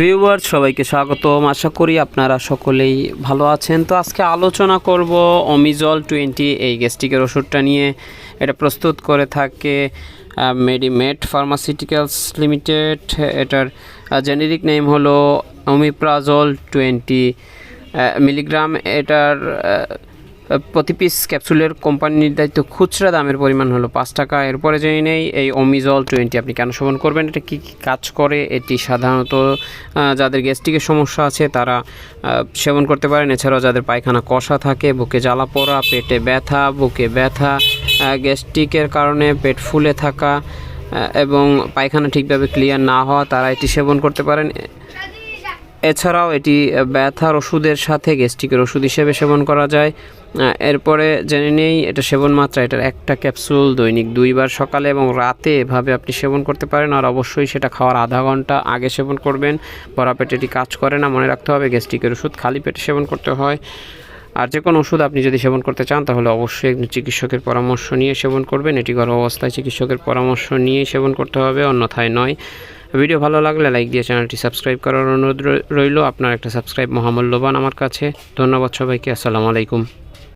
Viewer সবাইকে স্বাগতম। আশা করি আপনারা সকলেই ভালো আছেন। তো আজকে আলোচনা করব অমিজল টোয়েন্টি এই গ্যাস্ট্রিকের ওষুধটা নিয়ে। এটা প্রস্তুত করে থাকে মেডিমেড ফার্মাসিউটিক্যালস লিমিটেড এটার জেনেরিক নেম হলো অমিপ্রাজল টোয়েন্টি মিলিগ্রাম এটার প্রতি পিস ক্যাপসুলের কোম্পানি নির্ধারিত খুচরা, দামের পরিমাণ হলো পাঁচ টাকা। এরপরে জেনে নেই, এই অমিজল টোয়েন্টি আপনি কেন সেবন করবেন? এটা কী কী কাজ করে? এটি সাধারণত যাদের গ্যাস্ট্রিকের সমস্যা আছে, তারা সেবন করতে পারেন। এছাড়াও যাদের পায়খানা কষা থাকে, বুকে জ্বালা পোড়া, পেটে ব্যথা, বুকে ব্যথা গ্যাস্ট্রিকের কারণে পেট ফুলে থাকা এবং পায়খানা ঠিকভাবে ক্লিয়ার না হওয়া, তারা এটি সেবন করতে পারেন। এছাড়াও এটি ব্যথার ওষুধের সাথে গ্যাস্ট্রিকের ওষুধ হিসেবে সেবন করা যায়। এরপরে জেনে নেই, এটা সেবন মাত্রা, এটার একটা ক্যাপসুল দৈনিক দুইবার সকালে এবং রাতে এভাবে আপনি সেবন করতে পারেন। আর অবশ্যই সেটা খাওয়ার আধা ঘণ্টা আগে সেবন করবেন। ভরা পেটে এটি কাজ করে না, মনে রাখতে হবে গ্যাস্ট্রিকের ওষুধ খালি পেটে সেবন করতে হয়। আর যে কোনো ওষুধ আপনি যদি সেবন করতে চান, তাহলে অবশ্যই একজন চিকিৎসকের পরামর্শ নিয়ে সেবন করবেন। এটি ঘরোয়া অবস্থায় চিকিৎসকের পরামর্শ নিয়ে সেবন করতে হবে, অন্যথায় নয়। ভিডিও ভালো লাগলে লাইক দিয়ে চ্যানেলটি সাবস্ক্রাইব করার অনুরোধ রইল। আপনার একটা সাবস্ক্রাইব মহামূল্যবান আমার কাছে। ধন্যবাদ সবাইকে। আসসালামু আলাইকুম।